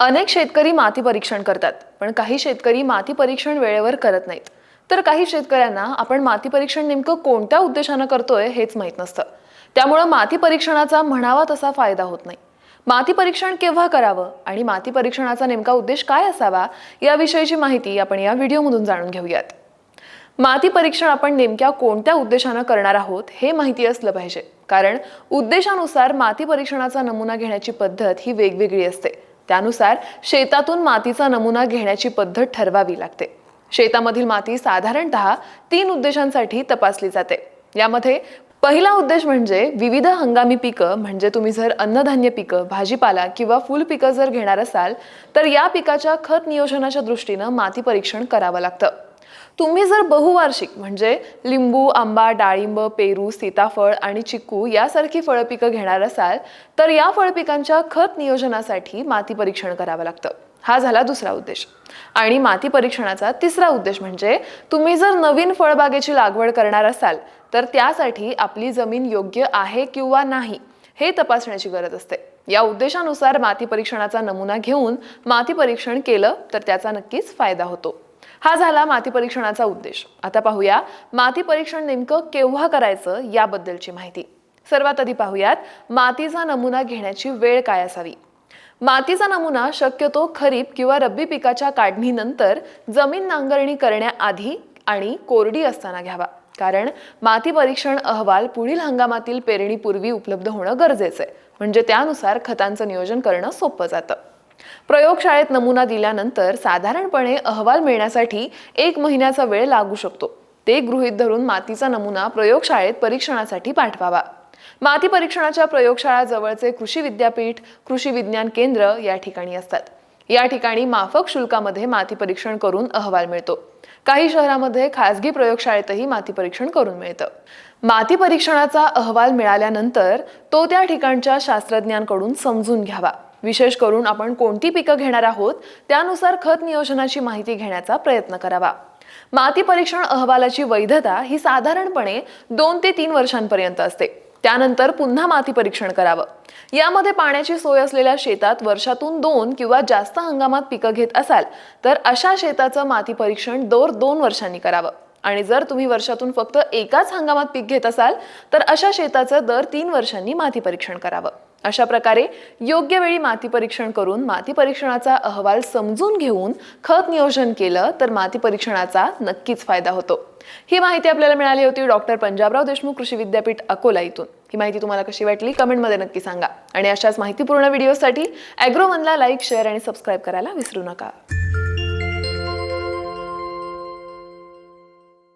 अनेक शेतकरी माती परीक्षण करतात पण काही शेतकरी माती परीक्षण वेळेवर करत नाहीत. तर काही शेतकऱ्यांना आपण माती परीक्षण नेमकं कोणत्या उद्देशानं करतोय हेच माहीत नसतं. त्यामुळं माती परीक्षणाचा म्हणावा तसा फायदा होत नाही. माती परीक्षण केव्हा करावं आणि माती परीक्षणाचा नेमका उद्देश काय असावा याविषयीची माहिती आपण या व्हिडिओमधून जाणून घेऊयात. माती परीक्षण आपण नेमक्या कोणत्या उद्देशानं करणार आहोत हे माहिती असलं पाहिजे. कारण उद्देशानुसार माती परीक्षणाचा नमुना घेण्याची पद्धत ही वेगवेगळी असते. त्यानुसार शेतातून मातीचा नमुना घेण्याची पद्धत ठरवावी लागते. शेतामधील माती साधारणतः तीन उद्देशांसाठी तपासली जाते. यामध्ये पहिला उद्देश म्हणजे विविध हंगामी पिकं म्हणजे तुम्ही जर अन्नधान्य पिकं भाजीपाला किंवा फुल पिकं जर घेणार असाल तर या पिकाच्या खत नियोजनाच्या दृष्टीनं माती परीक्षण करावं लागतं. तुम्ही जर बहुवार्षिक म्हणजे लिंबू आंबा डाळिंब पेरू सीताफळ आणि चिक्कू यासारखी फळपिकं घेणार असाल तर या फळपिकांच्या खत नियोजनासाठी माती परीक्षण करावं लागतं. हा झाला दुसरा उद्देश. आणि माती परीक्षणाचा तिसरा उद्देश म्हणजे तुम्ही जर नवीन फळबागेची लागवड करणार असाल तर त्यासाठी आपली जमीन योग्य आहे किंवा नाही हे तपासण्याची गरज असते. या उद्देशानुसार माती परीक्षणाचा नमुना घेऊन माती परीक्षण केलं तर त्याचा नक्कीच फायदा होतो. हा झाला माती परीक्षणाचा उद्देश. आता पाहूया माती परीक्षण नेमकं केव्हा करायचं याबद्दलची माहिती. सर्वात आधी पाहूयात मातीचा नमुना घेण्याची वेळ काय असावी? मातीचा नमुना शक्यतो खरीप किंवा रब्बी पिकाच्या काढणीनंतर जमीन नांगरणी करण्याआधी आणि कोरडी असताना घ्यावा. कारण माती परीक्षण अहवाल पुढील हंगामातील पेरणीपूर्वी उपलब्ध होणं गरजेचं आहे. म्हणजे त्यानुसार खतांचं नियोजन करणं सोपं जातं. प्रयोगशाळेत नमुना दिल्यानंतर साधारणपणे अहवाल मिळण्यासाठी एक महिन्याचा वेळ लागू शकतो. ते गृहीत धरून मातीचा नमुना प्रयोगशाळेत परीक्षणासाठी पाठवावा. माती परीक्षणाच्या प्रयोगशाळा जवळचे कृषी विद्यापीठ कृषी विज्ञान केंद्र या ठिकाणी असतात. या ठिकाणी माफक शुल्कामध्ये माती परीक्षण करून अहवाल मिळतो. काही शहरामध्ये खासगी प्रयोगशाळेतही माती परीक्षण करून मिळतं. माती परीक्षणाचा अहवाल मिळाल्यानंतर तो त्या ठिकाणच्या शास्त्रज्ञांकडून समजून घ्यावा. विशेष करून आपण कोणती पिकं घेणार आहोत त्यानुसार खत नियोजनाची माहिती घेण्याचा प्रयत्न करावा. माती परीक्षण अहवालाची वैधता ही साधारणपणे दोन ते तीन वर्षांपर्यंत असते. त्यानंतर पुन्हा माती परीक्षण करावं. यामध्ये पाण्याची सोय असलेल्या शेतात वर्षातून दोन किंवा जास्त हंगामात पिकं घेत असाल तर अशा शेताचं माती परीक्षण दर दोन वर्षांनी करावं. आणि जर तुम्ही वर्षातून फक्त एकाच हंगामात पीक घेत असाल तर अशा शेताचं दर तीन वर्षांनी माती परीक्षण करावं. अशा प्रकारे योग्य वेळी माती परीक्षण करून माती परीक्षणाचा अहवाल समजून घेऊन खत नियोजन केलं तर माती परीक्षणाचा नक्कीच फायदा होतो. ही माहिती आपल्याला मिळाली होती डॉक्टर पंजाबराव देशमुख कृषी विद्यापीठ अकोला इथून. ही माहिती तुम्हाला कशी वाटली कमेंटमध्ये नक्की सांगा. आणि अशाच माहितीपूर्ण व्हिडिओसाठी ॲग्रोमनला लाईक शेअर आणि सबस्क्राईब करायला विसरू नका.